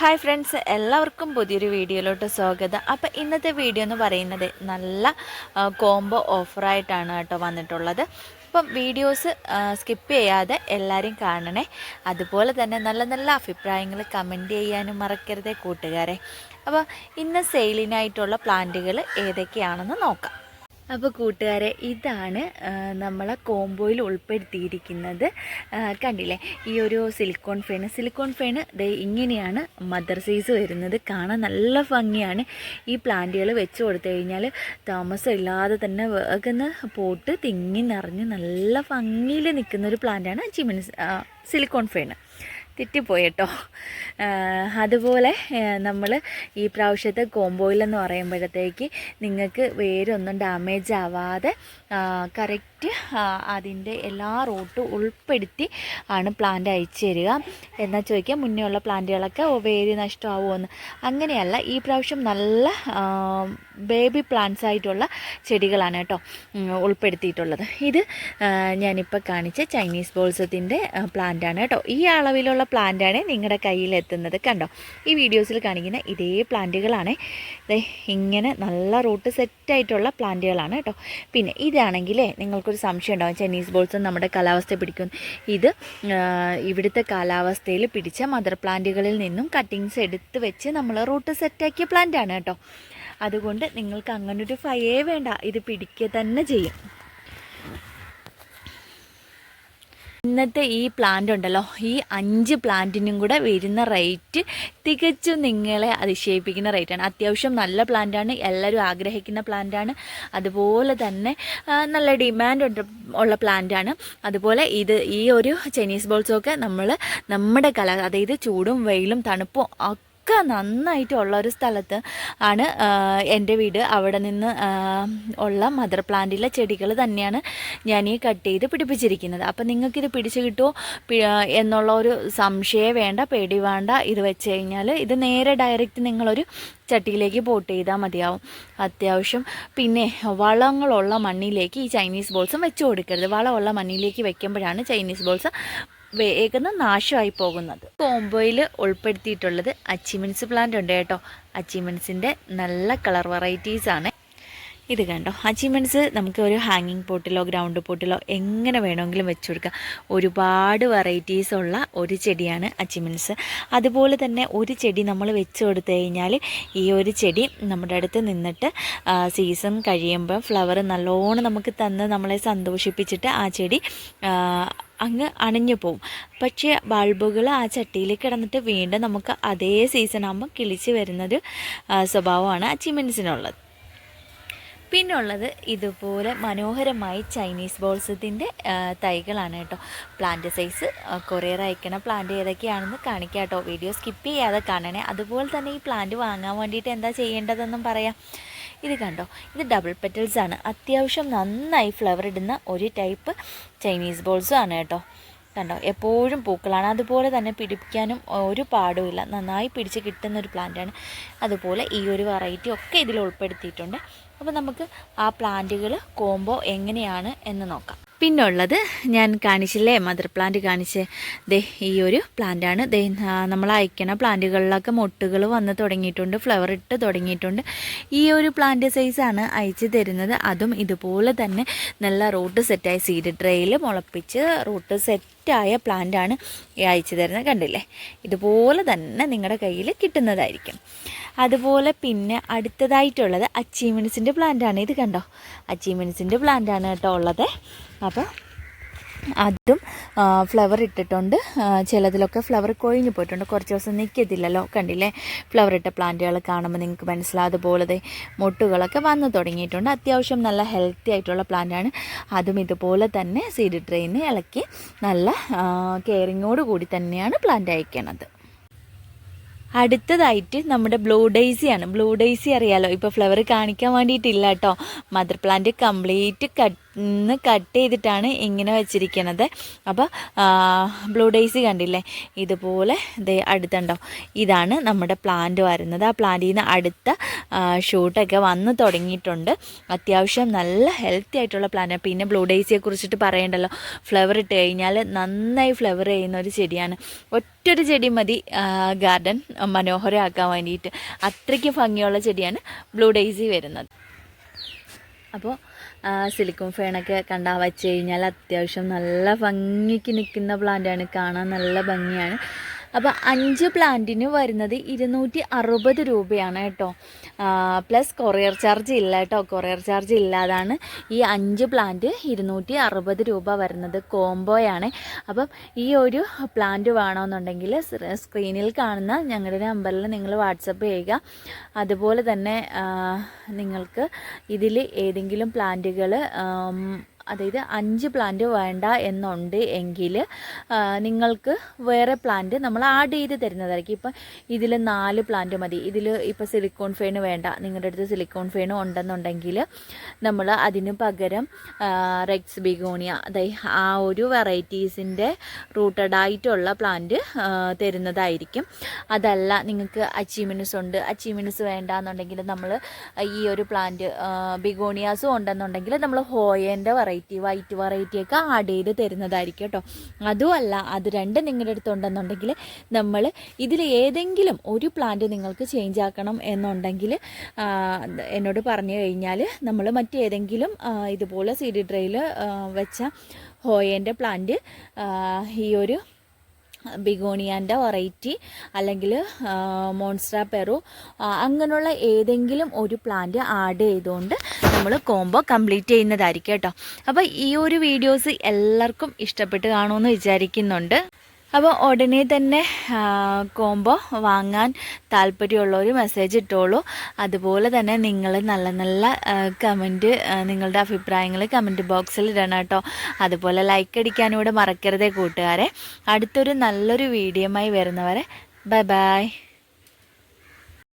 Hi friends എല്ലാവർക്കും പുതിയൊരു വീഡിയോയിലോട്ട് സ്വാഗതം. അപ്പോൾ ഇന്നത്തെ വീഡിയോ എന്ന് പറയുന്നത് നല്ല കോംബോ ഓഫറായിട്ടാണ് കേട്ടോ വന്നിട്ടുള്ളത്. അപ്പം വീഡിയോസ് സ്കിപ്പ് ചെയ്യാതെ എല്ലാവരും കാണണേ. അതുപോലെ തന്നെ നല്ല നല്ല അഭിപ്രായങ്ങൾ കമന്റ് ചെയ്യാനും മറക്കരുതേ കൂട്ടുകാരെ. അപ്പോൾ ഇന്ന് സെയിലിനായിട്ടുള്ള പ്ലാന്റുകൾ ഏതൊക്കെയാണെന്ന് നോക്കാം. അപ്പോൾ കൂട്ടുകാരെ ഇതാണ് നമ്മളെ കോംബോയിൽ ഉൾപ്പെടുത്തിയിരിക്കുന്നത്. കണ്ടില്ലേ? ഈ ഒരു സിലിക്കോൺ ഫേണ് സിലിക്കോൺ ഫേണ് ഇങ്ങനെയാണ് മദർ സൈസ് വരുന്നത്. കാണാൻ നല്ല ഭംഗിയാണ്. ഈ പ്ലാന്റുകൾ വെച്ച് കൊടുത്തു കഴിഞ്ഞാൽ താമസം ഇല്ലാതെ തന്നെ വേഗന്ന് പോട്ട് തിങ്ങി നിറഞ്ഞ് നല്ല ഭംഗിയിൽ നിൽക്കുന്ന ഒരു പ്ലാന്റാണ് ചിമിൻസ് സിലിക്കോൺ ഫേൺ തെറ്റിപ്പോയി കേട്ടോ അതുപോലെ നമ്മൾ ഈ പ്രാവശ്യത്തെ കോംബോയിലെന്ന് പറയുമ്പോഴത്തേക്ക് നിങ്ങൾക്ക് വേരൊന്നും ഡാമേജ് ആവാതെ കറക്റ്റ് അതിന്റെ എല്ലാ റൂട്ടും ഉൾപ്പെടുത്തി ആണ് പ്ലാന്റ് അയച്ചു തരിക. എന്നാൽ ചോദിക്കുക മുന്നേ ഉള്ള പ്ലാന്റുകളൊക്കെ വേരി നഷ്ടമാവുമെന്ന്. അങ്ങനെയല്ല ഈ പ്രാവശ്യം നല്ല ബേബി പ്ലാന്റ്സ് ആയിട്ടുള്ള ചെടികളാണ് കേട്ടോ ഉൾപ്പെടുത്തിയിട്ടുള്ളത്. ഇത് ഞാനിപ്പോൾ കാണിച്ച ചൈനീസ് ബോൾസത്തിന്റെ പ്ലാന്റാണ് കേട്ടോ. ഈ അളവിലുള്ള പ്ലാന്റാണ് നിങ്ങളുടെ കയ്യിലെത്തുന്നത് കണ്ടോ? ഈ വീഡിയോസിൽ കാണിക്കുന്ന ഇതേ പ്ലാന്റുകളാണ് ഇങ്ങനെ നല്ല റൂട്ട് സെറ്റായിട്ടുള്ള പ്ലാന്റുകളാണ് കേട്ടോ. പിന്നെ ഇതാണെങ്കിലേ നിങ്ങൾക്കൊരു സംശയം ഉണ്ടാവും. ചൈനീസ് ബോൾസ് നമ്മുടെ കാലാവസ്ഥയെ പിടിക്കും. ഇത് ഇവിടുത്തെ കാലാവസ്ഥയിൽ പിടിച്ച മദർ പ്ലാന്റുകളിൽ നിന്നും കട്ടിങ്സ് എടുത്ത് വെച്ച് നമ്മൾ റൂട്ട് സെറ്റാക്കിയ പ്ലാന്റാണ് കേട്ടോ. അതുകൊണ്ട് നിങ്ങൾക്ക് അങ്ങനൊരു ഫയേ വേണ്ട. ഇത് പിടിക്കുക തന്നെ ചെയ്യും. ഇന്നത്തെ ഈ പ്ലാന്റ് ഉണ്ടല്ലോ ഈ അഞ്ച് പ്ലാന്റിനും കൂടെ വരുന്ന റേറ്റ് തികച്ചും നിങ്ങളെ അതിശയിപ്പിക്കുന്ന റേറ്റാണ് അത്യാവശ്യം നല്ല പ്ലാന്റാണ് എല്ലാവരും ആഗ്രഹിക്കുന്ന പ്ലാന്റാണ് അതുപോലെ തന്നെ നല്ല ഡിമാൻഡ് ഉണ്ട് ഉള്ള പ്ലാന്റാണ് അതുപോലെ ഇത് ഈ ഒരു ചൈനീസ് ബോൾസൊക്കെ നമ്മൾ നമ്മുടെ കല അതായത് ചൂടും വെയിലും തണുപ്പും ഒക്കെ നന്നായിട്ടുള്ള ഒരു സ്ഥലത്ത് ആണ് എന്റെ വീട്. അവിടെ നിന്ന് ഉള്ള മദർ പ്ലാന്റിലെ ചെടികൾ തന്നെയാണ് ഞാൻ ഈ കട്ട് ചെയ്ത് പിടിപ്പിച്ചിരിക്കുന്നത്. അപ്പം നിങ്ങൾക്കിത് പിടിച്ച് കിട്ടുമോ? എന്നുള്ള ഒരു സംശയം വേണ്ട പേടി വേണ്ട. ഇത് വെച്ച് കഴിഞ്ഞാൽ ഇത് നേരെ ഡയറക്റ്റ് നിങ്ങളൊരു ചട്ടിയിലേക്ക് പോട്ട് ചെയ്താൽ മതിയാവും. അത്യാവശ്യം പിന്നെ വളങ്ങളുള്ള മണ്ണിലേക്ക് ഈ ചൈനീസ് ബോൾസും വെച്ച് കൊടുക്കരുത്. വളമുള്ള മണ്ണിലേക്ക് വെക്കുമ്പോഴാണ് ചൈനീസ് ബോൾസ് വേഗം നാശമായി പോകുന്നത്. കോംബോയിൽ ഉൾപ്പെടുത്തിയിട്ടുള്ളത് അച്ചീവ്മെന്റ്സ് പ്ലാന്റ് ഉണ്ട് കേട്ടോ. അച്ചീവ്മെന്റ്സിന്റെ നല്ല കളർ വെറൈറ്റീസ് ആണ്. ഇത് കണ്ടോ? അച്ചീവ്മെന്റ്സ് നമുക്ക് ഒരു ഹാങ്ങിങ് പോട്ടിലോ ഗ്രൗണ്ട് പോട്ടിലോ എങ്ങനെ വേണമെങ്കിലും വെച്ച് കൊടുക്കാം. ഒരുപാട് വെറൈറ്റീസ് ഉള്ള ഒരു ചെടിയാണ് അച്ചീവ്മെന്റ്സ് അതുപോലെ തന്നെ ഒരു ചെടി നമ്മൾ വെച്ച് കൊടുത്തു കഴിഞ്ഞാൽ ഈ ഒരു ചെടി നമ്മുടെ അടുത്ത് നിന്നിട്ട് സീസൺ കഴിയുമ്പോൾ ഫ്ലവർ നല്ലോണം നമുക്ക് തന്ന് നമ്മളെ സന്തോഷിപ്പിച്ചിട്ട് ആ ചെടി അങ്ങ് അണിഞ്ഞു പോവും. പക്ഷേ ബൾബുകൾ ആ ചട്ടിയിൽ കിടന്നിട്ട് വീണ്ടും നമുക്ക് അതേ സീസൺ ആകുമ്പോൾ കിളിച്ച് വരുന്നൊരു സ്വഭാവമാണ് അച്ചീവ്മെന്റ്സിനുള്ളത് പിന്നുള്ളത് ഇതുപോലെ മനോഹരമായി ചൈനീസ് ബോൾസത്തിന്റെ തൈകളാണ് കേട്ടോ. പ്ലാന്റ് സൈസ് കൊറിയർ അയക്കണ പ്ലാന്റ് ഏതൊക്കെയാണെന്ന് കാണിക്കാം കേട്ടോ. വീഡിയോ സ്കിപ്പ് ചെയ്യാതെ കാണണേ. അതുപോലെ തന്നെ ഈ പ്ലാന്റ് വാങ്ങാൻ വേണ്ടിയിട്ട് എന്താ ചെയ്യേണ്ടതെന്നും പറയാം. ഇത് കണ്ടോ? ഇത് ഡബിൾ പെറ്റൽസ് ആണ്. അത്യാവശ്യം നന്നായി ഫ്ലവർ ഇടുന്ന ഒരു ടൈപ്പ് ചൈനീസ് ബോൾസും ആണ് കേട്ടോ. കണ്ടോ? എപ്പോഴും പൂക്കളാണ്. അതുപോലെ തന്നെ പിടിപ്പിക്കാനും ഒരു പാടുമില്ല നന്നായി പിടിച്ച് കിട്ടുന്ന ഒരു പ്ലാന്റാണ് അതുപോലെ ഈ ഒരു വെറൈറ്റി ഒക്കെ ഇതിൽ ഉൾപ്പെടുത്തിയിട്ടുണ്ട്. അപ്പോൾ നമുക്ക് ആ പ്ലാന്റുകൾ കോംബോ എങ്ങനെയാണ് എന്ന് നോക്കാം. പിന്നെ ഉള്ളത് ഞാൻ കാണിച്ചില്ലേ മദർ പ്ലാന്റ് കാണിച്ച്. ദേ ഈ ഒരു പ്ലാന്റാണ് ദേ നമ്മൾ അയക്കണ പ്ലാന്റുകളിലൊക്കെ മൊട്ടുകൾ വന്ന് തുടങ്ങിയിട്ടുണ്ട് ഫ്ലവർ ഇട്ട് തുടങ്ങിയിട്ടുണ്ട്. ഈ ഒരു പ്ലാന്റ് സൈസാണ് അയച്ചു തരുന്നത്. അതും ഇതുപോലെ തന്നെ നല്ല റൂട്ട് സെറ്റായി സീഡ് ട്രേയിൽ മുളപ്പിച്ച് റൂട്ട് സെറ്റായ പ്ലാന്റാണ് അയച്ചു തരുന്നത്. കണ്ടില്ലേ? ഇതുപോലെ തന്നെ നിങ്ങളുടെ കയ്യിൽ കിട്ടുന്നതായിരിക്കും. അതുപോലെ പിന്നെ അടുത്തതായിട്ടുള്ളത് അച്ചീവ്മെന്റ്സിന്റെ പ്ലാന്റാണ് ഇത് കണ്ടോ? അച്ചീവ്മെന്റ്സിന്റെ പ്ലാന്റാണ് കേട്ടോ ഉള്ളത്. അപ്പോൾ അതും ഫ്ലവർ ഇട്ടിട്ടുണ്ട്. ചിലതിലൊക്കെ ഫ്ലവർ കൊഴിഞ്ഞു പോയിട്ടുണ്ട്. കുറച്ച് ദിവസം നിൽക്കത്തില്ലല്ലോ കണ്ടില്ലേ? ഫ്ലവർ ഇട്ട പ്ലാന്റുകൾ കാണുമ്പോൾ നിങ്ങൾക്ക് മനസ്സിലാവും ദേ മൊട്ടുകളൊക്കെ വന്നു തുടങ്ങിയിട്ടുണ്ട്. അത്യാവശ്യം നല്ല ഹെൽത്തി ആയിട്ടുള്ള പ്ലാന്റാണ് അതും ഇതുപോലെ തന്നെ സീഡ് ട്രെയിന് ഇളക്കി നല്ല കെയറിങ്ങോട് കൂടി തന്നെയാണ് പ്ലാന്റ് അയക്കണത്. അടുത്തതായിട്ട് നമ്മുടെ ബ്ലൂ ഡെയ്സിയാണ്. ബ്ലൂ ഡെയ്സി അറിയാലോ? ഇപ്പോൾ ഫ്ലവർ കാണിക്കാൻ വേണ്ടിയിട്ടില്ല കേട്ടോ. മദർ പ്ലാന്റ് കംപ്ലീറ്റ് കട്ട് നിന്ന് കട്ട് ചെയ്തിട്ടാണ് ഇങ്ങനെ വെച്ചിരിക്കുന്നത് അപ്പോൾ ബ്ലൂ ഡേയ്സി കണ്ടില്ലേ? ഇതുപോലെ ദേ അടുത്തുണ്ടോ? ഇതാണ് നമ്മുടെ പ്ലാന്റ് വരുന്നത്. ആ പ്ലാന്റിൽ നിന്ന് അടുത്ത ഷൂട്ടൊക്കെ വന്ന് തുടങ്ങിയിട്ടുണ്ട്. അത്യാവശ്യം നല്ല ഹെൽത്തി ആയിട്ടുള്ള പ്ലാന്റ് പിന്നെ ബ്ലൂ ഡേയ്സിയെ കുറിച്ചിട്ട് പറയണ്ടല്ലോ. ഫ്ലവർ ഇട്ട് കഴിഞ്ഞാൽ നന്നായി ഫ്ലവർ ചെയ്യുന്ന ഒരു ചെടിയാണ്. ഒറ്റൊരു ചെടി മതി ഗാർഡൻ മനോഹരമാക്കാൻ വേണ്ടിയിട്ട്. അത്രയ്ക്ക് ഭംഗിയുള്ള ചെടിയാണ് ബ്ലൂ ഡേയ്സി വരുന്നത്. അപ്പോൾ സിലിക്കോൺ ഫേണൊക്കെ കണ്ടാൽ വച്ച് കഴിഞ്ഞാൽ അത്യാവശ്യം നല്ല ഭംഗിക്ക് നിൽക്കുന്ന പ്ലാന്റാണ് കാണാൻ നല്ല ഭംഗിയാണ്. അപ്പോൾ അഞ്ച് പ്ലാന്റിന് വരുന്നത് ഇരുന്നൂറ്റി അറുപത് രൂപയാണ് കേട്ടോ. പ്ലസ് കൊറിയർ ചാർജ് ഇല്ല കേട്ടോ. കൊറിയർ ചാർജ് ഇല്ലാതാണ് ഈ അഞ്ച് പ്ലാന്റ് ഇരുന്നൂറ്റി അറുപത് രൂപ വരുന്നത് കോംബോയാണ് അപ്പം ഈ ഒരു പ്ലാന്റ് വേണമെന്നുണ്ടെങ്കിൽ സ്ക്രീനിൽ കാണുന്ന ഞങ്ങളുടെ നമ്പറിൽ നിങ്ങൾ വാട്സപ്പ് ചെയ്യുക. അതുപോലെ തന്നെ നിങ്ങൾക്ക് ഇതിൽ ഏതെങ്കിലും പ്ലാന്റുകൾ അതായത് അഞ്ച് പ്ലാന്റ് വേണ്ട എന്നുണ്ട് എങ്കിൽ നിങ്ങൾക്ക് വേറെ പ്ലാന്റ് നമ്മൾ ആഡ് ചെയ്ത് തരുന്നതായിരിക്കും. ഇപ്പം ഇതിൽ നാല് പ്ലാന്റ് മതി. ഇതിൽ ഇപ്പോൾ സിലിക്കോൺ ഫെയിൻ വേണ്ട. നിങ്ങളുടെ അടുത്ത് സിലിക്കോൺ ഫെയിൻ ഉണ്ടെന്നുണ്ടെങ്കിൽ നമ്മൾ അതിന് പകരം റെക്സ് ബിഗോണിയ അതായത് ആ ഒരു വെറൈറ്റീസിന്റെ റൂട്ടഡ് ആയിട്ടുള്ള പ്ലാന്റ് തരുന്നതായിരിക്കും. അതല്ല നിങ്ങൾക്ക് അച്ചീവ്മെന്റ്സ് ഉണ്ട്. അച്ചീവ്മെന്റ്സ് വേണ്ട എന്നുണ്ടെങ്കിൽ നമ്മൾ ഈ ഒരു പ്ലാന്റ് ബിഗോണിയാസും ഉണ്ടെന്നുണ്ടെങ്കിൽ നമ്മൾ ഹോയേന്റെ വെറൈറ്റി വൈറ്റ് വെറൈറ്റി ഒക്കെ ആഡ് ചെയ്ത് തരുന്നതായിരിക്കും കേട്ടോ. അതുമല്ല അത് രണ്ടും നിങ്ങളുടെ അടുത്ത് ഉണ്ടെന്നുണ്ടെങ്കിൽ നമ്മൾ ഇതിൽ ഏതെങ്കിലും ഒരു പ്ലാന്റ് നിങ്ങൾക്ക് ചേഞ്ച് ആക്കണം എന്നുണ്ടെങ്കിൽ എന്നോട് പറഞ്ഞു കഴിഞ്ഞാൽ നമ്മൾ മറ്റേതെങ്കിലും ഇതുപോലെ സി ഡി ഡ്രൈയിൽ വെച്ച ഹോയേന്റെ പ്ലാന്റ് ഈ ഒരു ബിഗോണിയാന്റെ വെറൈറ്റി അല്ലെങ്കിൽ മോൺസ്ട്ര പെറു അങ്ങനെയുള്ള ഏതെങ്കിലും ഒരു പ്ലാന്റ് ആഡ് ചെയ്തുകൊണ്ട് നമ്മൾ കോംബോ കംപ്ലീറ്റ് ചെയ്യുന്നതായിരിക്കും കേട്ടോ. അപ്പോൾ ഈ ഒരു വീഡിയോസ് എല്ലാവർക്കും ഇഷ്ടപ്പെട്ട് കാണുമെന്ന് വിചാരിക്കുന്നുണ്ട്. അപ്പോൾ ഉടനെ തന്നെ കോംബോ വാങ്ങാൻ താല്പര്യമുള്ളവർ മെസ്സേജ് ഇട്ടോളൂ. അതുപോലെ തന്നെ നിങ്ങൾ നല്ല നല്ല കമന്റ് നിങ്ങളുടെ അഭിപ്രായങ്ങൾ കമന്റ് ബോക്സിൽ ഇടണം കേട്ടോ. അതുപോലെ ലൈക്ക് അടിക്കാനും കൂടെ മറക്കരുതേ കൂട്ടുകാരെ. അടുത്തൊരു നല്ലൊരു വീഡിയോമായി വരുന്നവരെ ബൈ ബൈ